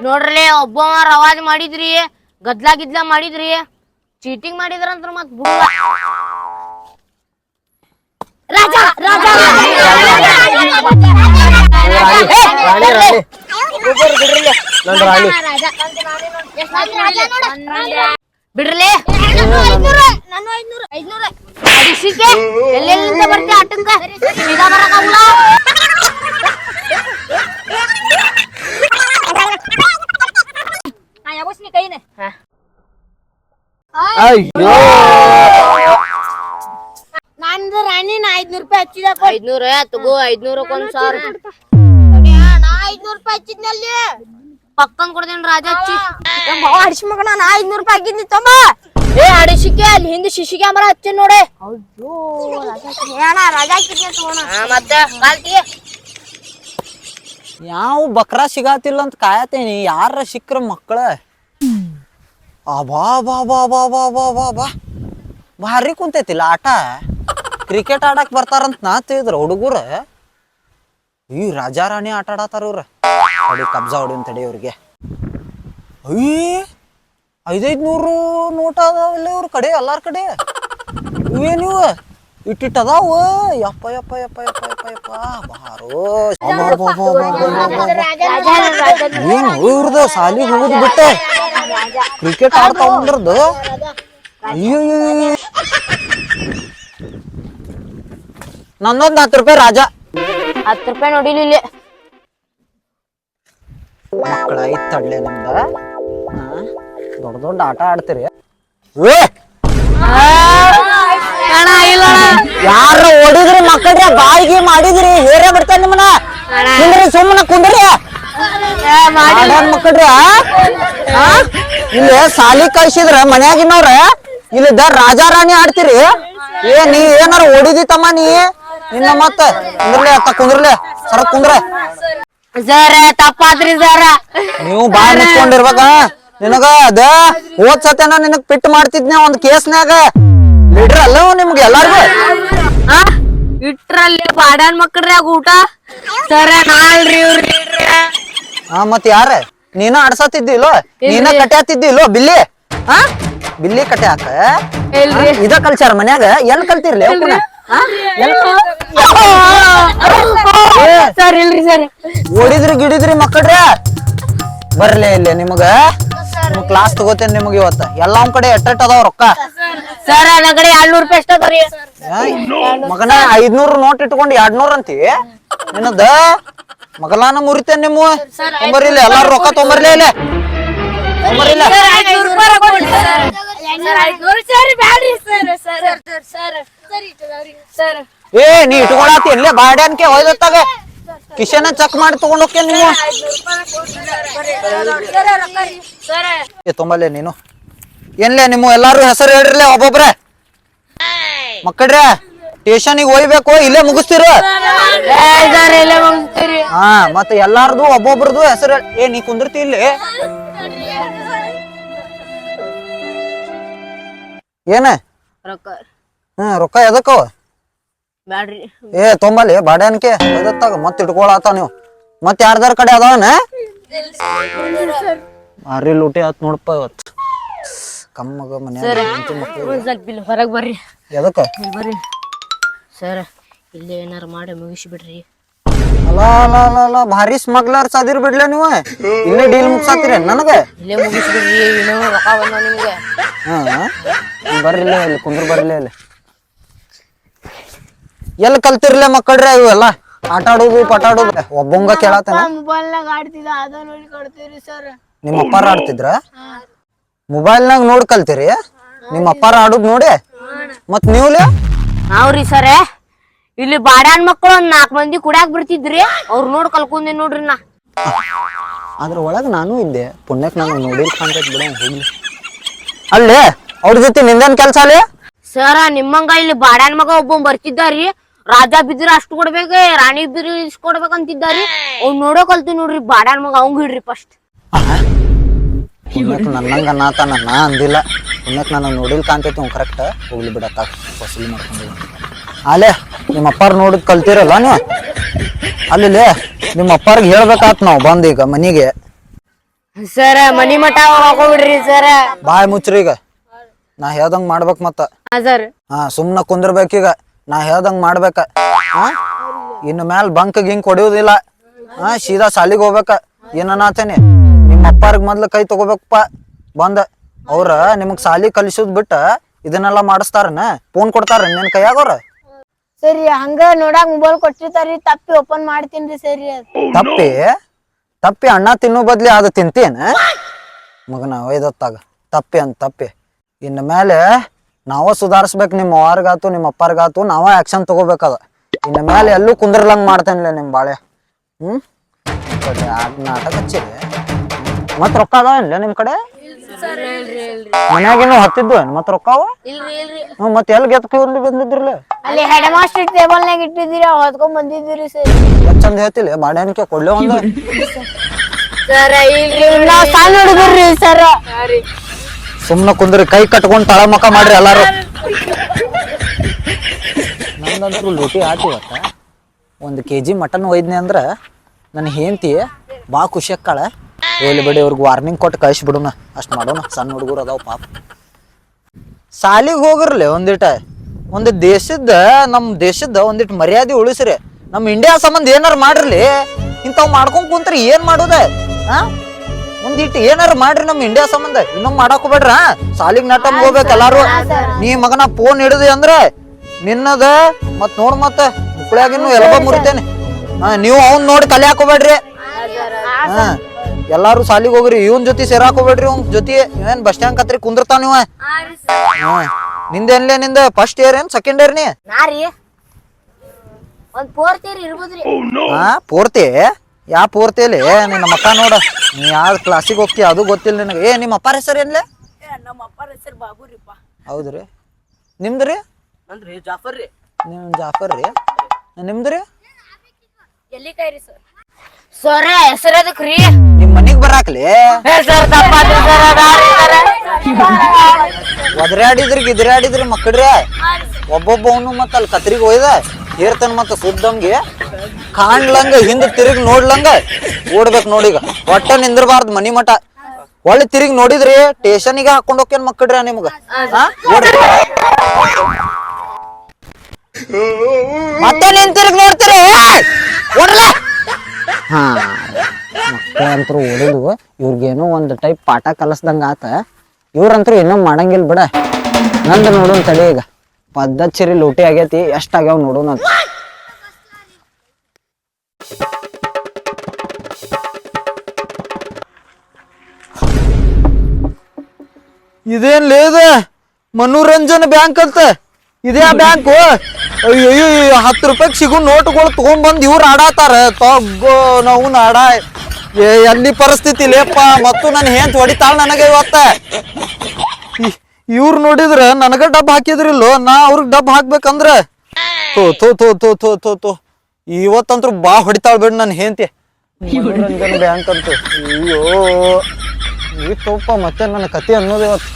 ನೋಡ್ರಲೆ ಒಬ್ಬ ಅವಾಜ್ ಮಾಡಿದ್ರಿ ಗದ್ಲಾ ಗಿದ್ಲಾ ಮಾಡಿದ್ರಿ ಚೀಟಿಂಗ್ ಮಾಡಿದ್ರಂತ ಮತ್ ರಾಜ ರಾಜ ಬಿಡ್ರಲೆ ಅಡಿಸಿಕೆ ಎಲ್ಲೆಲ್ಲಿಂದ ಬರ್ತೀಯ ಆಟಂಕ ಸೀದಾ ಬರಕಾಗಲ್ಲ ಅಯ್ಯೋ. ನಂದು ರಾಣಿ ನಾ ಐದ್ನೂರ್ ರೂಪಾಯಿ ಹಚ್ಚಿದ ಐದ್ನೂರ ತಗೋ ಐದ್ನೂರಕ್ಕೆ ಒಂದ್ ಸಾವಿರ. ನಾ ಐದ್ನೂರ್ ರೂಪಾಯಿ ಹಚ್ಚಿದ್ನಲ್ಲಿ. ಪಕ್ಕನ್ ಕೊಡ್ತೀನಿ ರಾಜ ಹಚ್ಚಿ. ಅಡಿಸಿ ಮಗ ನಾ ಐದ್ನೂರ್ ರೂಪಾಯಿ ಹಾಕಿದ್ನಿ ತಮ್ಮ. ಏ ಅಡಿಸಿಕೆ ಅಲ್ಲಿ ಹಿಂದೆ ಶಿಶಿ ಕ್ಯಾಮರಾ ಹಚ್ಚಿ ನೋಡೆ. ರಾಜ ಮತ್ತೆ ಕಾಲ್ತಿ. ಯಾವ ಬಕ್ರಾ ಸಿಗಾತಿಲ್ಲ ಅಂತ ಕಾಯತೇನಿ ಯಾರ ಸಿಕ್ಕ್ರ ಮಕ್ಕಳ ಅಬಾ ಬಾ ಬಾ ಬಾ ಬಾ ಬಾ ಬಾ ಬಾ ಭಾರಿ ಕುಂತೈತಿಲ್ಲ ಆಟ. ಕ್ರಿಕೆಟ್ ಆಡಕ್ ಬರ್ತಾರಂತ ನಾ ತಿಳಿದ್ರ ಹುಡುಗರ. ಈ ರಾಜಾರಾಣಿ ಆಟ ಆಡತ್ತಾರ ಇವ್ರ. ಕಬ್ಜಾ ಹೊಡಿ ತಡಿ ಅವ್ರಿಗೆ ಅಯ್ಯ ಐದೈದು ನೂರು ನೋಟ ಅದಾವಲ್ಲ ಇವ್ರ ಕಡೆ ಎಲ್ಲಾರ ಕಡೆ. ಇವೇನಿವ ಇಟ್ಟಿಟ್ ಅದಾವ ಯಪ್ಪ ಯಪ್ಪ ಯಪ್ಪ ಯಪ್ಪ ಯಪ್ಪ. ಯಪ್ಪ ಬಾರೋ ಏನು ಇವ್ರದ್ದು ಸಾಲಿ ಹೋಗುದು ಬಿಟ್ಟೆ. ಕ್ರಿಕೆಟ್ ಆಡ್ತಾ ಅಂದ್ರದ್ದು ಅಯ್ಯೋ ನಂದೊಂದ್ ಹತ್ತು ರೂಪಾಯಿ ರಾಜ. ಹತ್ತು ರೂಪಾಯಿ ನೋಡಿಲಿ ಇಲ್ಲಿ. ಮಕ್ಕಳ ಐತ್ ತಡ್ಲೆ ನಿಮ್ದ? ದೊಡ್ಡ ದೊಡ್ಡ ಆಟ ಆಡ್ತೀರಿ. ಏ! ಯಾರ ಓಡಿದ್ರಿ ಮಕ್ಕಳ್ರಿ? ಬಾಯಿಗೆ ಮಾಡಿದ್ರಿ. ಹೇರ ಬಿಡ್ತಾನೆ ನಿಮ್ಮನ್ನ? ಕುಂದ್ರಿ ಸುಮ್ಮನೆ ಕುಂದ್ರಿ. ಮಾಡ್ಯಾರ ಮಕ್ಕಳ್ರಿ? ಇಲ್ಲಿ ಸಾಲಿ ಕಳ್ಸಿದ್ರ ಮನ್ಯಾಗಿನವ್ರ? ರಾಜಾ ರಾಣಿ ಆಡ್ತೀರಿ? ಏ ನೀ ಏನಾರ ಓಡಿದಿ ತಮ್ಮ ನೀ? ನಿನ್ನ ಮತ್ತೆ. ಕುಂದ್ರಲೆ ಅತ್ತ ಕುಂದ್ರಲೆ. ಸರ ಕುಂದ್ರ. ಸರ ತಪ್ಪಾದ್ರಿ ಸರ. ನೀವು ಬಾಯಿ ಮುಚ್ಕೊಂಡಿರ್ಬೇಕ. ನಿನಗ ಅದ ಹೋದ್ ಸತೇನ ನಿನಗ್ ಪಿಟ್ ಮಾಡ್ತಿದ್ನ ಒಂದ್ ಕೇಸ್ನ್ಯಾಗ? ಲೀಡರ್ ಅಲ್ಲ ನಿಮ್ಗೆ ಎಲ್ಲಾರ್ಗು? ಇಟ್ರಲ್ಲಿ ಬಾಡ್ಯಾನ್ ಮಕ್ಕಳ್ರ್ಯಾಗ ಊಟ? ಸರ ನಾಳ್ರಿ ಇವ್ರಿ ಹಾ ಮತ್ ಯಾರ ನೀನ ಆಡ್ಸತಿದ್ದಿಲ್ಲೋ ನೀನ ಕಟ್ಯಾತಿದ್ದಿಲ್ಲೋ ಬಿಲ್ಲಿ? ಹಾ ಬಿಲ್ಲಿ ಕಟ್ಯಾಕ ಇಲ್ರಿ. ಇದ ಕಲ್ಚಾರ ಮನ್ಯಾಗ? ಎಲ್ ಕಲ್ತಿರ್ಲಿ ಅವ್ಕುನ? ಹಾ? ಎಲ್ ಸರ್ ಇಲ್ರಿ ಸರ್. ಓಡಿದ್ರಿ ಗಿಡಿದ್ರಿ ಮಕ್ಕಳ್ರ ಬರ್ಲೇ ಇಲ್ಲ ನಿಮಗ. ನಿಮ್ ಕ್ಲಾಸ್ ತಗೋತೇನೆ ನಿಮ್ಗೆ ಇವತ್ತ. ಎಲ್ಲ ಒಂದ್ ಕಡೆ ಎಟ್ಟೆಟ್ ಅದಾವ ರೊಕ್ಕ. ಸರ್ ನನ್ನ ಕಡೆ ಎರಡ್ನೂರು ರೂಪಾಯಿ ಅಷ್ಟ ಅದಾವ್ರಿ ಮಗನ ಐದ್ನೂರು ನೋಟ್ ಇಟ್ಕೊಂಡು ಎರಡ್ನೂರ್ ಅಂತಿ? ನಿನ್ನದ? ಮಗಲಾನ ಮುರಿತೇನೆ ನಿಮ್ಮ? ತೊಂಬರಿಲ್ಲ ಎಲ್ಲಾರು ರೊಕ್ಕ ತೊಂಬರ್ಲೇ ಇಲ್ಲ. ತೊಂಬರಿಲ್ಲ. ಏ ನೀ ಇಟ್ಕೊಳತಿ ಎಲ್ಲೇ ಬಾಡ್ಯಾನ್ಕೆ ಒಯ್ದತ್ತಾಗ ಕಿಶನ ಚೆಕ್ ಮಾಡಿ ತಗೊಂಡ್ ಹೋಗ್ಯ ನೀವು ಏ ತೊಂಬಲ್ಲೆ ನೀನು. ಏನ್ಲೆ ನಿಮ್ಮ ಎಲ್ಲಾರು ಹೆಸರು ಹೇಳ್ರಲ್ಲ ಒಬ್ಬೊಬ್ರೆ? ಮಕ್ಕಳ್ರೆ ಟೇಷನಿಗೆ ಒಯ್ಬೇಕು ಇಲ್ಲೇ ಮುಗಿಸ್ತೀರ? ಹಾ ಮತ್ತೆ ಎಲ್ಲಾರ್ದು ಒಬ್ಬೊಬ್ರದು ಹೆಸರು ಏ ನೀ ಕುಂದಿರ್ತಿ ಇಲ್ಲಿ? ಏನ? ಹ್ಮ್ ರೊಕ್ಕ ಎದಕ್ಕವ? ಬ್ಯಾಡ್ರಿ. ಏ ತೊಂಬಲ್ಲಿ ಬಾಡ್ಯಾನ್ಕೆ ಒಯ್ದತ್ತಾಗ ಮತ್ ಇಟ್ಕೊಳತ ನೀವು. ಮತ್ ಯಾರ್ದಾರ ಕಡೆ ಅದಾವನ ಮಾರಿ ಲೂಟಿ ಆತ್ ನೋಡಪ್ಪ ಇವತ್ತು. ಕಮ್ಮಗ ಮನೆ ಮಕ್ಳು. ಒಂದ್ ಸ್ವಲ್ಪ ಇಲ್ಲಿ ಹೊರಗ್ ಬರ್ರಿ. ಎದಕ್ಕ? ಇಲ್ಲಿ ಬರ್ರಿ. ಸರ್ ಇಲ್ಲೇ ಏನಾರ ಮಾಡಿ ಮುಗಿಸಿ ಬಿಡ್ರಿ ಅಲ್ಲ ಅಲ್ಲ ಅಲ್ಲ ಅಲ್ಲ ಭಾರಿ ಸ್ಮಗ್ಲರ್ ಸದಿರ್ ಬಿಡ್ಲ ನೀವು. ಇಲ್ಲೇ ಡೀಲ್ ಮುಗ್ಸಾತಿರಿ ನನಗ. ಇಲ್ಲೇ ಮುಗಿಸಿ ಬಿಡ್ರಿ ಇನ್ನೂ ರೊಕ್ಕ ಬಂದ ನಿಮ್ಗೆ. ಹಾ ಬರ್ರಿಲ್ಲ ಇಲ್ಲಿ ಕುಂದ್ರ ಬರ್ಲಿ ಇಲ್ಲಿ. ಎಲ್ಲಿ ಕಲ್ತಿರ್ಲೆ ಮಕ್ಕಳ್ರೆ ಎಲ್ಲ? ಆಟ ಆಡೋದು ಪಟ ಆಡೋದು. ಒಬ್ಬಂಗ ಕೇಳತ್ತ ಮೊಬೈಲ್ನಾಗ ಆಡ್ತಿದ್ದ ಅದ ನೋಡಿ ಕೊಡ್ತೀರಿ ಸರ್ ನಿಮ್ಮ ಅಪ್ಪಾರ ಆಡ್ತಿದ್ರ? ಮೊಬೈಲ್ನಾಗ ನೋಡ್ ಕಲ್ತಿರಿ? ನಿಮ್ಮ ಅಪ್ಪಾರ ಆಡುದ್ ನೋಡಿ? ಮತ್ ನೀವ್ಲೆ? ನಾವ್ರಿ ಸರ್ ಇಲ್ಲಿ ಬಾಡ್ಯಾನ್ ಮಕ್ಕಳು ಒಂದ್ ನಾಲ್ಕ್ ಮಂದಿ ಕುಡ್ಯಾಕ್ ಬಿಡ್ತಿದ್ರಿ. ಅವ್ರು ನೋಡ್ ಕಲ್ಕೊಂಡೆ ನೋಡ್ರಿ ನಾ. ಅದ್ರ ಒಳಗ ನಾನು ಇದ್ದೆ. ಪುಣ್ಯಕ್ ನಾನು ನೋಡಿಲ್ ಕಾಣ್ತೈತ್ ಬಿಡ ಹೋಗ್ಲಿ. ಅಲ್ಲೇ ಅವ್ರ ಜೊತೆ ನಿಂದೇನ್ ಕೆಲ್ಸ ಅಲ್ಲಿ? ಸರ್ ನಿಮ್ಮಂಗ ಇಲ್ಲಿ ಬಾಡ್ಯಾನ್ ಮಗ ಒಬ್ಬ ಬರ್ತಿದ್ದಾರಿ. ರಾಜ ಬಿದ್ರ ಅಷ್ಟು ಕೊಡ್ಬೇಕು ರಾಣಿ ಬಿದ್ರ ಇಷ್ಟು ಕೊಡ್ಬೇಕಂತಿದ್ದಾರಿ. ಅವ್ನ್ ನೋಡೋ ಕಲ್ತಿ ನೋಡ್ರಿ ಬಾಡ್ಯಾನ್ ಮಗ ಅವಂಗ್ ಹಿಡ್ರಿ ಫಸ್ಟ್ ನನ್ನಂಗ ನಾತನ ನಾ ಅಂದಿಲ್ಲ. ಪುಣ್ಯಕ್ ನಾನು ನೋಡಿಲ್ ಕಾಣ್ತೈತಿ ಅವ್ನು ಕರೆಕ್ಟ್ ಹೋಗ್ಲಿ ಬಿಡತ್ತ ವಸೂಲಿ ಮಾಡ್ಕೊಂಡು ಅಲ್ಲೇ ನಿಮ್ಮ ಅಪ್ಪಾರ್ ನೋಡಿದ್ ಕಲ್ತಿರಲ್ಲ ನೀವು? ಅಲ್ಲಿ ನಿಮ್ಮ ಅಪ್ಪಾರ್ಗೆ ಹೇಳ್ಬೇಕಾತ್ ನಾವು ಬಂದ್ ಈಗ ಮನಿಗೆ. ಸರ ಮನಿ ಮಠ ಹಾಕೋಬಿಡ್ರಿ ಸರ. ಬಾಯ್ ಮುಚ್ಚ್ರಿ ಈಗ. ನಾ ಹೇಳ್ದಂಗ್ ಮಾಡ್ಬೇಕ್ ಮತ್ತ. ಹಾ ಸರ್. ಹಾ ಸುಮ್ನ ಕುಂದ್ರಬೇಕೀಗ ನಾ ಹೇಳ್ದಂಗ್ ಮಾಡ್ಬೇಕ. ಹಾ ಇನ್ನು ಮ್ಯಾಲ ಬಂಕ್ ಗಿಂಕ್ ಹೊಡಿಯೋದಿಲ್ಲ ಹಾ ಸೀದಾ ಸಾಲಿಗೆ ಹೋಗ್ಬೇಕ. ಏನನ್ನಾತೇನಿ ನಿಮ್ಮ ಅಪ್ಪಾರ್ಗ್ ಮೊದ್ಲು ಕೈ ತಗೋಬೇಕಪ್ಪ. ಬಂದ. ಅವ್ರ ನಿಮಗ್ ಸಾಲಿ ಕಲಿಸೋದ್ ಬಿಟ್ಟ ಇದನ್ನೆಲ್ಲ ಮಾಡಿಸ್ತಾರನ? ಫೋನ್ ಕೊಡ್ತಾರ ನಿನ್ ಕೈಯಾಗವ್ರ ಸರಿ ಹಂಗ ನೋಡಾಕ ಮೊಬೈಲ್ ಕೊಟ್ಟಿರ್ತಾರಿ ತಪ್ಪಿ ಓಪನ್ ಮಾಡ್ತೀನಿ ಸರಿ ತಪ್ಪಿ? ತಪ್ಪಿ ಅಣ್ಣ ತಿನ್ನೋ ಬದ್ಲಿ ಅದು ತಿಂತೇನ? ಮಗನ ಒಯ್ದತ್ತಾಗ. ತಪ್ಪಿ ಅಂತ ತಪ್ಪಿ. ಇನ್ನು ಮೇಲೆ ನಾವ ಸುಧಾರಿಸ್ಬೇಕು ನಿಮ್ಮ ಅವ್ವಾರ್ಗಾತು ನಿಮ್ಮ ಅಪ್ಪಾರ್ಗಾತು ನಾವ ಆಕ್ಷನ್ ತಗೋಬೇಕದ. ಇನ್ನ ಮೇಲೆ ಎಲ್ಲೂ ಕುಂದ್ರಲಂಗ್ ಮಾಡ್ತೇನಿಲ್ಲ ನಿಮ್ ಬಾಳೆ. ಹ್ಮ್? ಕಡೆ ನಾಟಕ ಹಚ್ಚಿರಿ ಮತ್ ರೊಕ್ಕ ಅದಾವ ಇಲ್ಲ ನಿಮ್ ಕಡೆ? ಮನ್ಯಾಗೇನು ಹತ್ತಿದ್ದು ಏನ್? ಮತ್ ರೊಕ್ಕ ಅವ? ಇಲ್ರಿ ಇಲ್ರಿ. ಹ್ಮ್ ಮತ್ ಎಲ್ ಗೆತ್ಕೊ ಬಂದಿದ್ರಲ್ಲ ಅಲ್ಲಿ ಹೆಡ್ ಮಾಸ್ಟರ್ ಟೇಬಲ್ನಾಗ ಇಟ್ಟಿದ್ದೀರಿ ಹೊತ್ಕೊಂಡ್ ಬಂದಿದ್ದೀರಿ ಸರ್. ಎಷ್ಟ್ ಚಂದ ಹೇಳ್ತಿಲ್ಲ ಬಾಡ್ಯಾನಿಕೆ ಕೊಡ್ಲೇ ಒಂದು. ಸರ್ ಇಲ್ರಿ. ನಾವ್ ಸಣ್ಣ ಹುಡುಗರ್ರಿ ಸರ. ಸುಮ್ನ ಕುಂದ್ರಿ, ಕೈ ಕಟ್ಕೊಂಡ್ ತಳ ಮಕ ಮಾಡ್ರಿ ಎಲ್ಲಾರು. ನಂದಂದ್ರು ಲೂಟಿ ಆಟಿ ಇವತ್ತ. ಒಂದು ಕೆ ಜಿ ಮಟನ್ ಒಯ್ದ್ನಿ ಅಂದ್ರೆ ನನ್ನ ಹೆಂಡತಿ ಬಾ ಖುಷಿ ಅಕ್ಕಾಳ ಎಲ್ಲಿ ಬಿಡಿ ಅವ್ರಿಗೆ ವಾರ್ನಿಂಗ್ ಕೊಟ್ಟು ಕಳ್ಸಿ ಬಿಡೋಣ. ಅಷ್ಟ್ ಮಾಡೋಣ, ಸಣ್ಣ ಹುಡುಗರು ಅದಾವ ಪಾಪ. ಸಾಲಿಗೆ ಹೋಗಿರ್ಲಿ ಒಂದಿಟ. ಒಂದು ದೇಶದ ನಮ್ಮ ದೇಶದ ಒಂದಿಟ್ಟು ಮರ್ಯಾದೆ ಉಳಿಸ್ರಿ. ನಮ್ಮ ಇಂಡಿಯಾ ಸಂಬಂಧ ಏನಾರು ಮಾಡಿರಲಿ? ಇಂಥವು ಮಾಡ್ಕೊಂಡು ಕುಂತ್ರಿ ಏನು ಮಾಡೋದೆ? ಆ? ಒಂದಿಟ್ಟು ಏನಾರ ಮಾಡ್ರಿ ನಮ್ ಇಂಡಿಯಾ ಸಂಬಂಧ. ಇನ್ನೊಮ್ಮೆ ಮಾಡಾಕ್ ಬೇಡ್ರ? ಸಾಲಿಗ್ ನಟಮ್ ಹೋಗ್ಬೇಕು ಎಲ್ಲಾರು. ನೀ ಮಗನ ಫೋನ್ ಹಿಡಿದಿ ಅಂದ್ರ ನಿನ್ನದ ಮತ್ ನೋಡ್ ಮತ್ತ ಮುಕ್ಳ್ಯಾಗಿನ್ನು ಎಲ್ಬ ಮುರಿತೇನೆ. ಹಾ ನೀವು ಅವ್ನ್ ನೋಡಿ ಕಲೆ ಹಾಕೋಬೇಡ್ರಿ. ಹಾ ಎಲ್ಲಾರು ಸಾಲಿಗ್ ಹೋಗ್ರಿ ಇವನ್ ಜೊತೆ ಸೇರಾಕೋಬೇಡ್ರಿ ಹೋಗ್ಬೇಡ್ರಿ ಅವ್ನ್ ಜೊತೆ. ಏನ್ ಬಸ್ ಸ್ಟ್ಯಾಂಡ್ ಕತ್ರಿ ಕುಂದಿರ್ತಾನ ಇವ ಹಾ ನಿಂದೇನ್ಲೇ ನಿಂದ ಫಸ್ಟ್ ಇಯರ್ ಏನ್ ಸೆಕೆಂಡ್ ಇಯರ್ ನೀ? ನಾರಿ ಒಂದ್ ಫೋರ್ತ್ ಇಯರ್ ಇರ್ಬೋದ್ರಿ. ಹಾ ಪೂರ್ತಿ? ಯಾ ಪೂರ್ತಿಯಲ್ಲಿ? ನಿನ್ನ ಮಕ್ಕ ನೋಡ. ನೀ ಯಾವ ಕ್ಲಾಸಿಗೆ ಹೋಗ್ತಿ ಅದು ಗೊತ್ತಿಲ್ಲ ನಿನಗೆ. ಏ ನಿಮ್ಮ ಅಪ್ಪಾರ ಹೆಸರು ಏನ್ಲೆ? ನಮ್ಮ ಅಪ್ಪಾರ ಹೆಸರು ಬಾಬುರಿಪ್ಪ. ಹೌದ್ರಿ ನಿಮ್ದು ರೀ? ಅಂದ್ರಿ ಜಾಫರ್ ರೀ. ನೀವು ಜಾಫರ್ ರೀ? ನಿಮ್ದು ರೀ? ಎಲ್ಲಿ ಕೈರಿ ಸರ್? ಸರ ಹೆಸರು ಅದಕ್ಕೆ ರೀ? ನಿಮ್ ಮನಿಗ್ ಬರಾಕ್ಲಿ? Sir ಆಡಿದ್ರಿ sir ಒದರಾಡಿದ್ರಿ ಗಿದ್ರಾಡಿದ್ರಿ ಮಕ್ಕಳ್ರಿ. ಒಬ್ಬೊಬ್ಬವನು ಮತ್ತ ಅಲ್ಲಿ ಕತ್ರಿಗೆ ಒಯ್ದ ಹೇರ್ತನ್ ಮತ್ತ ಸುದ್ದಮ್ಗೆ ಕಾಣ್ಲಂಗ, ಹಿಂದ್ ತಿರುಗಿ ನೋಡ್ಲಂಗ, ಓಡ್ಬೇಕು ನೋಡೀಗ ಒಟ್ಟ ನಿಂದ್ರಬಾರ್ದು, ಮನಿ ಮಠ. ಒಳ್ಳೆ ತಿರುಗಿ ನೋಡಿದ್ರಿ ಟೇಷನಿಗೆ ಹಾಕೊಂಡ್ ಹೋಗ್ಯನ್ ಮಕ್ಕಡ್ರ ನಿಮ್ಗ. ಮತ್ತೆ ತಿರುಗಿ ನೋಡ್ತೀರಿ? ಮಕ್ಕಳಂತರೂ ಓಡಿದ್ವು ಇವ್ರಿಗೇನೋ ಒಂದು ಟೈಪ್ ಪಾಠ ಕಲಿಸ್ದಂಗ ಆತ. ಇವ್ರಂತರೂ ಇನ್ನೂ ಮಾಡಂಗಿಲ್ಲ ಬಿಡ. ನಂದು ನೋಡೋನ್ ತಡಿ ಈಗ. ಪದ್ಧತಿ ಸರಿ ಲೂಟಿ ಆಗೈತಿ ಎಷ್ಟಾಗ್ಯಾವ ನೋಡೋಣ ಅಂತ ಇದೇನ್ ಲೇದ ಮನೋರಂಜನ್ ಬ್ಯಾಂಕ್ ಅಂತ. ಇದೇ ಬ್ಯಾಂಕು. ಅಯ್ಯೋ ಹತ್ತು ರೂಪಾಯಿ ಸಿಗು ನೋಟ್ಗಳು ತಗೊಂಡ್ಬಂದ್ ಇವ್ರು ಆಡಾತಾರ. ತಗೋ ನಾವು ಆಡ ಎಲ್ಲಿ ಪರಿಸ್ಥಿತಿ ಲೇಪ ಮತ್ತು ನನ್ನ ಹೆಂತ ಹೊಡಿತಾಳ ನನಗೆ ಇವತ್ತ. ಇವ್ರು ನೋಡಿದ್ರ ನನಗ ಡಬ್ ಹಾಕಿದ್ರಿಲ್ಲೋ? ನಾ ಅವ್ರಿಗೆ ಡಬ್ ಹಾಕ್ಬೇಕಂದ್ರ. ತೋ ತೋ ತೋ ತೋ ತೋ ತೋ ತೋ ಇವತ್ತಂತ್ರು ಬಾ ಹೊಡಿತಾಳ ಬಿಡ್ ನನ್ ಹೆಂತಿ ಬ್ಯಾಂಕ್ ಅಂತ. ಅಯ್ಯೋ. ತೋಪ ಮತ್ತೆ ನನ್ನ ಕತೆ ಅನ್ನೋದು ಇವತ್ತು